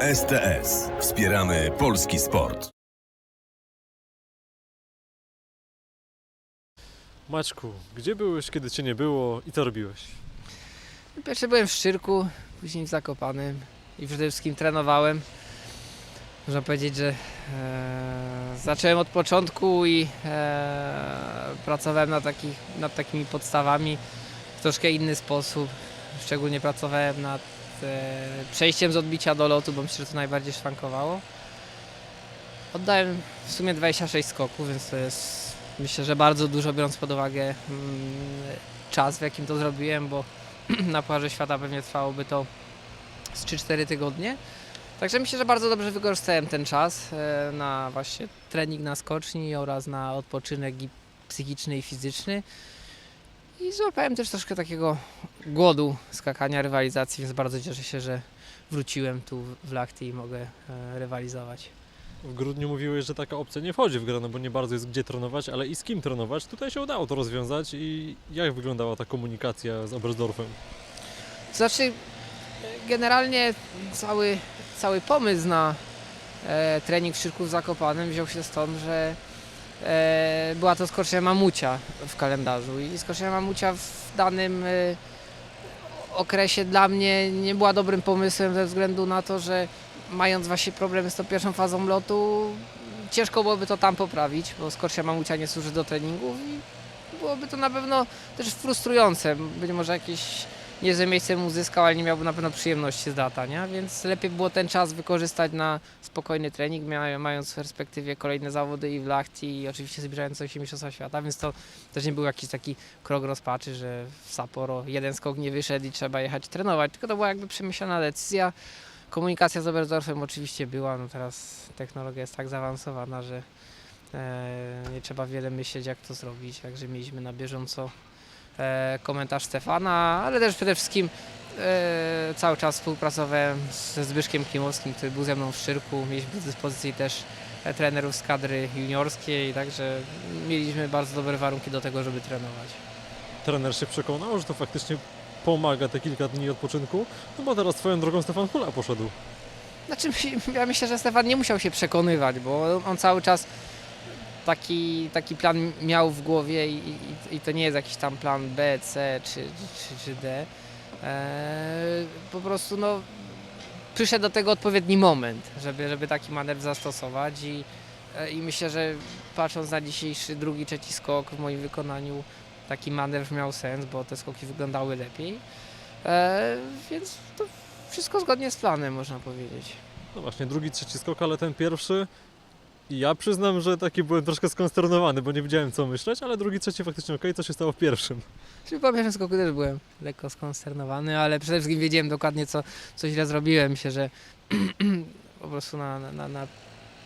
STS. Wspieramy polski sport. Maćku, gdzie byłeś, kiedy cię nie było i co robiłeś? Pierwszy byłem w Szczyrku, później w Zakopanym i przede wszystkim trenowałem. Można powiedzieć, że e, zacząłem od początku i e, pracowałem nad, takich, nad takimi podstawami w troszkę inny sposób. Szczególnie pracowałem nad przejściem z odbicia do lotu, bo myślę, że to najbardziej szwankowało. Oddałem w sumie 26 skoków, więc to jest myślę, że bardzo dużo biorąc pod uwagę mm, czas, w jakim to zrobiłem, bo na Pucharze Świata pewnie trwałoby to z 3-4 tygodnie. Także myślę, że bardzo dobrze wykorzystałem ten czas e, na właśnie trening na skoczni oraz na odpoczynek psychiczny i fizyczny. I złapałem też troszkę takiego głodu skakania, rywalizacji, więc bardzo cieszę się, że wróciłem tu w Lachty i mogę e, rywalizować. W grudniu mówiłeś, że taka opcja nie wchodzi w grę, no bo nie bardzo jest gdzie trenować, ale i z kim trenować. Tutaj się udało to rozwiązać i jak wyglądała ta komunikacja z Oberstdorfem? Znaczy, generalnie cały, cały pomysł na e, trening w Szczyrku w Zakopanem wziął się stąd, że była to skocznia mamucia w kalendarzu i skocznia mamucia w danym e, okresie dla mnie nie była dobrym pomysłem ze względu na to, że mając właśnie problemy z tą pierwszą fazą lotu, ciężko byłoby to tam poprawić, bo skocznia mamucia nie służy do treningów i byłoby to na pewno też frustrujące. Być może jakieś niezłe miejsce mu uzyskał, ale nie miałby na pewno przyjemności z latania, więc lepiej było ten czas wykorzystać na spokojny trening, mając w perspektywie kolejne zawody i w Lachti i oczywiście zbliżające się Mistrzostwa Świata, więc to też nie był jakiś taki krok rozpaczy, że w Sapporo jeden skok nie wyszedł i trzeba jechać trenować, tylko to była jakby przemyślana decyzja. Komunikacja z Oberstdorfem oczywiście była, no teraz technologia jest tak zaawansowana, że e, nie trzeba wiele myśleć jak to zrobić, także mieliśmy na bieżąco komentarz Stefana, ale też przede wszystkim e, cały czas współpracowałem ze Zbyszkiem Klimowskim, który był ze mną w Szczyrku. Mieliśmy do dyspozycji też e, trenerów z kadry juniorskiej, także mieliśmy bardzo dobre warunki do tego, żeby trenować. Trener się przekonał, że to faktycznie pomaga te kilka dni odpoczynku, no bo teraz swoją drogą Stefan Hula poszedł. Znaczy, ja myślę, że Stefan nie musiał się przekonywać, bo on cały czas taki, taki plan miał w głowie i, i, i to nie jest jakiś tam plan B, C czy, czy, czy D. Eee, po prostu no, przyszedł do tego odpowiedni moment, żeby, żeby taki manewr zastosować i, e, i myślę, że patrząc na dzisiejszy drugi, trzeci skok w moim wykonaniu taki manewr miał sens, bo te skoki wyglądały lepiej. Eee, więc to wszystko zgodnie z planem można powiedzieć. No właśnie, drugi, trzeci skok, ale ten pierwszy... Ja przyznam, że taki byłem troszkę skonsternowany, bo nie wiedziałem co myśleć, ale drugi, trzeci faktycznie okej, co się stało w pierwszym? Czyli po pierwszym skoku też byłem lekko skonsternowany, ale przede wszystkim wiedziałem dokładnie, co, co źle zrobiłem. Myślę, że po prostu na, na, na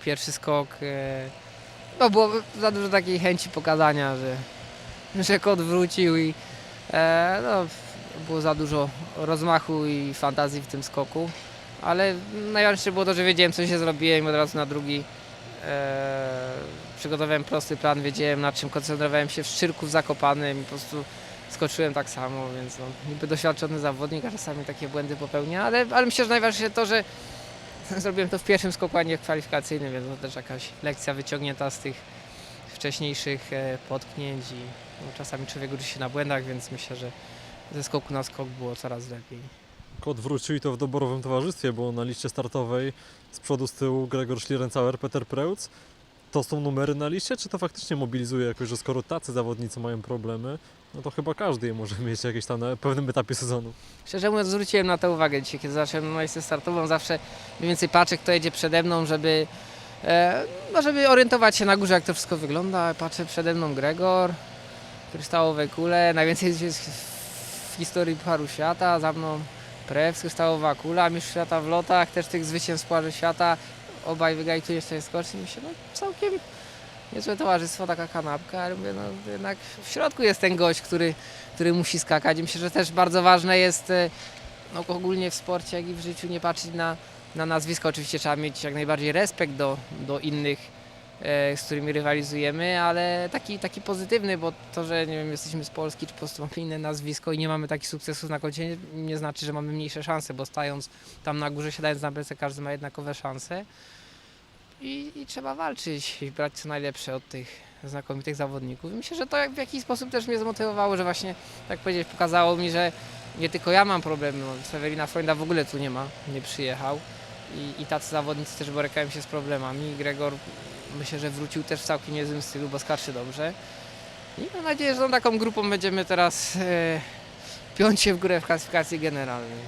pierwszy skok e, no było za dużo takiej chęci pokazania, że, że kot wrócił i e, no, było za dużo rozmachu i fantazji w tym skoku. Ale najważniejsze było to, że wiedziałem, co się zrobiłem i od razu na drugi przygotowałem prosty plan, wiedziałem na czym koncentrowałem się w Szczyrku w Zakopanym i po prostu skoczyłem tak samo, więc no, niby doświadczony zawodnik, a czasami takie błędy popełnia, ale, ale myślę, że najważniejsze to, że zrobiłem to w pierwszym skoku, a nie w kwalifikacyjnym, więc to też jakaś lekcja wyciągnięta z tych wcześniejszych e, potknięć i no, czasami człowiek uczy się na błędach, więc myślę, że ze skoku na skok było coraz lepiej. Kot wrócił i to w doborowym towarzystwie, bo na liście startowej z przodu, z tyłu Gregor Schlierencauer, Peter Preutz. To są numery na liście, czy to faktycznie mobilizuje jakoś, że skoro tacy zawodnicy mają problemy, no to chyba każdy je może mieć jakieś tam na pewnym etapie sezonu. Szczerze mówiąc, zwróciłem na to uwagę dzisiaj, kiedy zacząłem listę startową. Zawsze mniej więcej patrzę, kto jedzie przede mną, żeby, e, no, żeby orientować się na górze, jak to wszystko wygląda. Patrzę przede mną Gregor, kryształowe kule. Najwięcej jest w historii Pucharu Świata. Za mną Prew, kryształowa kula, mistrz świata w lotach, też tych zwycięstw Pucharu Świata. Obaj wygrali tu jeszcze skoczni. Myślę, no całkiem niezłe towarzystwo, taka kanapka, ale mówię, no jednak w środku jest ten gość, który, który musi skakać. Myślę, że też bardzo ważne jest e, no, ogólnie w sporcie, jak i w życiu nie patrzeć na, na nazwisko. Oczywiście trzeba mieć jak najbardziej respekt do, do innych z którymi rywalizujemy, ale taki, taki pozytywny, bo to, że nie wiem, jesteśmy z Polski, czy po prostu mamy inne nazwisko i nie mamy takich sukcesów na koncie, nie znaczy, że mamy mniejsze szanse, bo stając tam na górze, siadając na belce, każdy ma jednakowe szanse. I, I trzeba walczyć i brać co najlepsze od tych znakomitych zawodników. I myślę, że to w jakiś sposób też mnie zmotywowało, że właśnie, tak powiedzieć, pokazało mi, że nie tylko ja mam problemy, no, Severina Freunda w ogóle tu nie ma, nie przyjechał i, i tacy zawodnicy też borykają się z problemami. Gregor myślę, że wrócił też w całkiem niezłym stylu, bo skacze dobrze. I mam nadzieję, że tą taką grupą będziemy teraz e, piąć się w górę w klasyfikacji generalnej.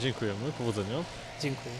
Dziękujemy, powodzenia. Dziękuję.